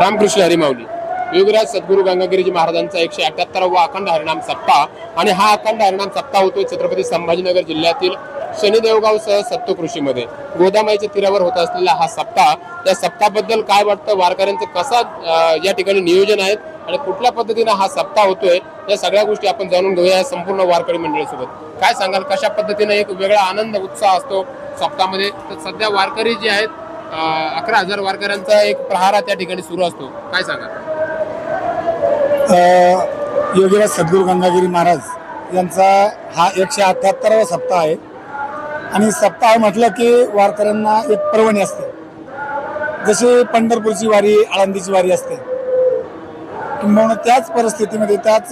रामकृष्ण हरिमाऊली. योगराज सद्गुरू गंगागिरीजी महाराजांचा एकशे अठ्याहत्तरावा अखंड हरिणाम सप्ताह आणि हा अखंड हरिणाम सप्ताह होतोय छत्रपती संभाजीनगर जिल्ह्यातील शनिदेवगाव सह सप्तकृषीमध्ये गोदामाईच्या तीरावर होत असलेला हा सप्ताह त्या सप्ताहाबद्दल काय वाटतं? वारकऱ्यांचं कसा या ठिकाणी नियोजन आहेत आणि कुठल्या पद्धतीनं हा सप्ताह होतोय? या सगळ्या गोष्टी आपण जाणून घेऊया संपूर्ण वारकरी मंडळीसोबत. काय सांगाल? कशा पद्धतीनं एक वेगळा आनंद उत्साह असतो सप्ताहामध्ये तर सध्या वारकरी जे आहेत अकरा हजार वारकऱ्यांचा एक प्रहारा त्या ठिकाणी सुरू असतो. काय सांगा? योगीराज सद्गुरू गंगागिरी महाराज यांचा हा एकशे अठ्याहत्तरावा सप्ताह आहे. आणि सप्ताह म्हटलं की वारकऱ्यांना एक पर्वणी असते. जशी पंढरपूरची वारी आळंदीची वारी असते. किंबहुना त्याच परिस्थितीमध्ये त्याच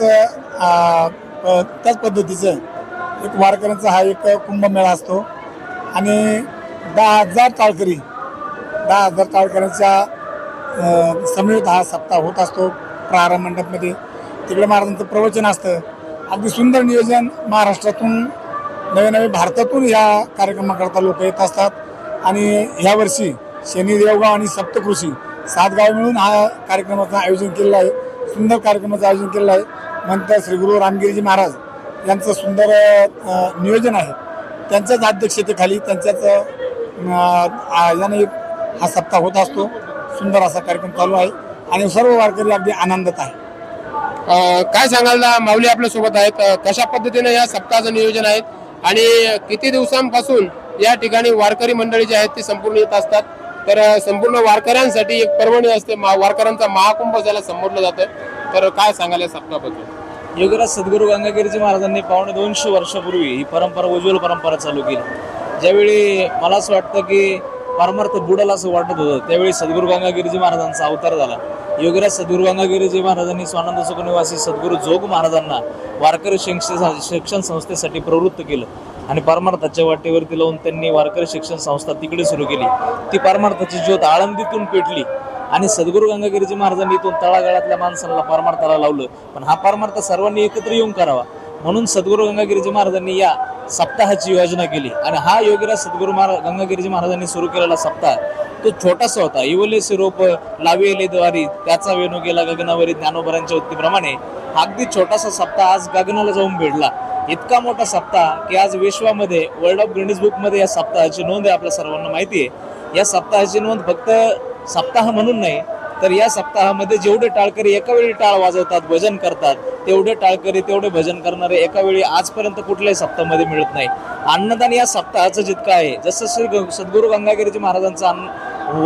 प- त्याच पद्धतीचं एक वारकऱ्यांचा हा एक कुंभमेळा असतो. आणि दहा हजार टाळकरी दहा हजार टाळकऱ्यांच्या अ, समवेत हा सप्ताह होत असतो प्रहार मंडपमध्ये. तिकडे महाराजांचं प्रवचन असतं. अगदी सुंदर नियोजन महाराष्ट्रातून नवे नवे भारतातून या कार्यक्रमाकरता लोक येत असतात. आणि ह्या वर्षी शनी देवगाव आणि सप्तकृषी सात गाव मिळून हा कार्यक्रमाचं आयोजन केलेलं आहे. सुंदर कार्यक्रमाचं आयोजन केलेलं आहे. म्हणतात श्री गुरु रामगिरीजी महाराज यांचं सुंदर नियोजन आहे. त्यांच्याच अध्यक्षतेखाली त्यांच्याच याने हा सप्ताह होत असतो. सुंदर असा कार्यक्रम चालू आहे आणि सर्व वारकरी अगदी आनंदात आहे. अं, काय सांगाल ना माऊली आपल्यासोबत आहेत. अं, कशा पद्धतीने या सप्ताहाचं नियोजन आहे? आणि किती दिवसांपासून या ठिकाणी वारकरी मंडळी जी आहेत ती संपूर्ण येत असतात? तर अं, संपूर्ण वारकऱ्यांसाठी एक पर्वणी असते मा- वारकऱ्यांचा महाकुंभ ज्याला संबोधलं जातं. तर काय सांगाल या सप्ताहाबद्दल? योगराज सद्गुरू गंगागिरीजी महाराजांनी पावणे दोनशे वर्षापूर्वी ही परंपरा उज्ज्वल परंपरा चालू केली. ज्यावेळी मला असं वाटतं की परमार्थ बुडेल असं वाटत होतं. त्यावेळी सद्गुरू गंगागिरीजी महाराजांचा अवतार झाला. योगराज सद्गुरू गंगागिरीजी महाराजांनी स्वानंद सुखनिवासी सद्गुरू जोग महाराजांना वारकरी शिक्षण शिक्षण संस्थेसाठी प्रवृत्त केलं. आणि परमार्थाच्या वाटेवरती लावून त्यांनी वारकरी शिक्षण संस्था तिकडे सुरू केली. ती परमार्थाची ज्योत आळंदीतून पेटली. आणि सद्गुरू गंगागिरीजी महाराजांनी इथून तळागाळातल्या माणसाला परमार्थाला लावलं. पण हा परमार्थ सर्वांनी एकत्र येऊन करावा. म्हणून सद्गुरू गंगागिरीजी महाराजांनी या सप्ताहाची योजना केली. आणि हा योगीराज सद्गुरू महाराज गंगागिरीजी महाराजांनी सुरू केलेला सप्ताह तो छोटासा होता. इवलेसे रोप लावेले द्वारी त्याचा वेणू गेला गगनावरी ज्ञानोबरांच्या उत्तीप्रमाणे अगदी छोटासा सप्ताह आज गगनाला जाऊन भेटला. इतका मोठा सप्ताह की आज विश्वामध्ये वर्ल्ड ऑफ गिनीज बुकमध्ये या सप्ताहाची नोंद आहे आपल्या सर्वांना माहिती आहे. या सप्ताहाची नोंद फक्त सप्ताह म्हणून नाही तर या सप्ताहामध्ये जेवढे टाळकरी एका वेळी टाळ वाजवतात भजन करतात तेवढे टाळकरी तेवढे भजन करणारे एका वेळी आजपर्यंत कुठल्याही सप्ताहामध्ये मिळत नाही. अन्नदान या सप्ताहाचं जितकं आहे जसं श्री ग- सद्गुरू गंगागिरीजी महाराजांचं अन्न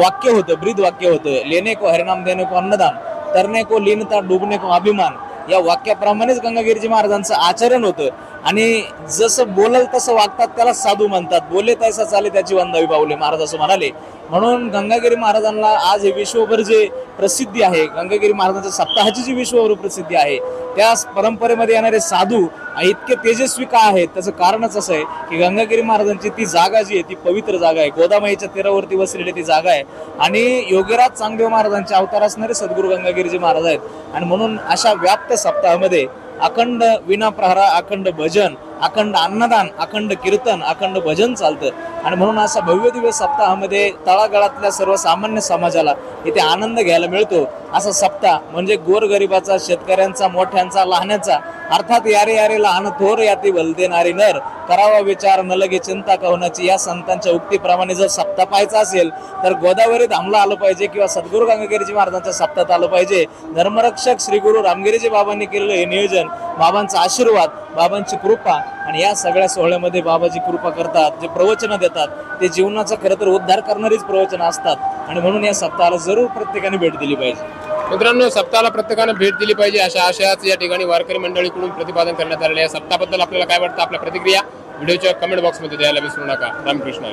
वाक्य होतं ब्रीद वाक्य होतं लेणे को हरिनाम देणे को अन्नदान तरणे को लीनता डुबणे को अभिमान या वाक्याप्रमाणेच गंगागिरीजी महाराजांचं आचरण होतं. आणि जसं बोलल तसं वागतात त्याला साधू म्हणतात. बोले तैसा चाले त्याची वंदावी पावले महाराज असं म्हणाले. म्हणून गंगागिरी महाराजांना आज हे विश्वभर जे प्रसिद्धी आहे गंगागिरी महाराजांच्या सप्ताहाची जी विश्वभर प्रसिद्धी आहे त्या परंपरेमध्ये येणारे साधू इतके तेजस्वी का आहेत? त्याचं कारणच असं आहे की गंगागिरी महाराजांची ती जागा जी आहे ती पवित्र जागा आहे. गोदामाईच्या तीरावरती वसलेली ती जागा आहे. आणि योगीराज चांगदेव महाराजांचे अवतार असणारे सद्गुरू गंगागिरीजी महाराज आहेत. आणि म्हणून अशा व्याप्त सप्ताहामध्ये अखंड विनाप्रहारा अखंड भजन अखंड अन्नदान अखंड कीर्तन अखंड भजन चालतं. आणि म्हणून असा भव्य दिव्य सप्ताहामध्ये तळागाळातल्या सर्वसामान्य समाजाला इथे आनंद घ्यायला मिळतो. असा सप्ताह म्हणजे गोरगरिबाचा शेतकऱ्यांचा मोठ्यांचा लहान्याचा अर्थात यारे यारे लहान थोर याती भलते नारी नर. करावा विचार न लगे चिंता कवनाची या संतांच्या उक्तीप्रमाणे जर सप्ताह पाहायचा असेल तर गोदावरीत हमला आलं पाहिजे किंवा सद्गुरू गंगागिरीजी महाराजांच्या सप्ताहात आलं पाहिजे. धर्मरक्षक श्री गुरु रामगिरीजी बाबांनी केलेलं हे नियोजन बाबांचा आशीर्वाद बाबांची कृपा आणि या सगळ्या सोहळ्यामध्ये बाबाजी कृपा करतात जे प्रवचनं देतात ते जीवनाचा खरं तर उद्धार करणारीच प्रवचनं असतात. आणि म्हणून या सप्ताहाला जरूर प्रत्येकाने भेट दिली पाहिजे. मित्रांनो सप्ताहाला प्रत्येकाने भेट दिली पाहिजे अशा आशयाच या ठिकाणी वारकरी मंडळीकडून प्रतिपादन करण्यात आलेलं या सप्ताहाबद्दल आपल्याला काय वाटतं? आपल्या प्रतिक्रिया? व्हिडिओच्या कमेंट बॉक्समध्ये द्यायला विसरू नका. रामकृष्ण.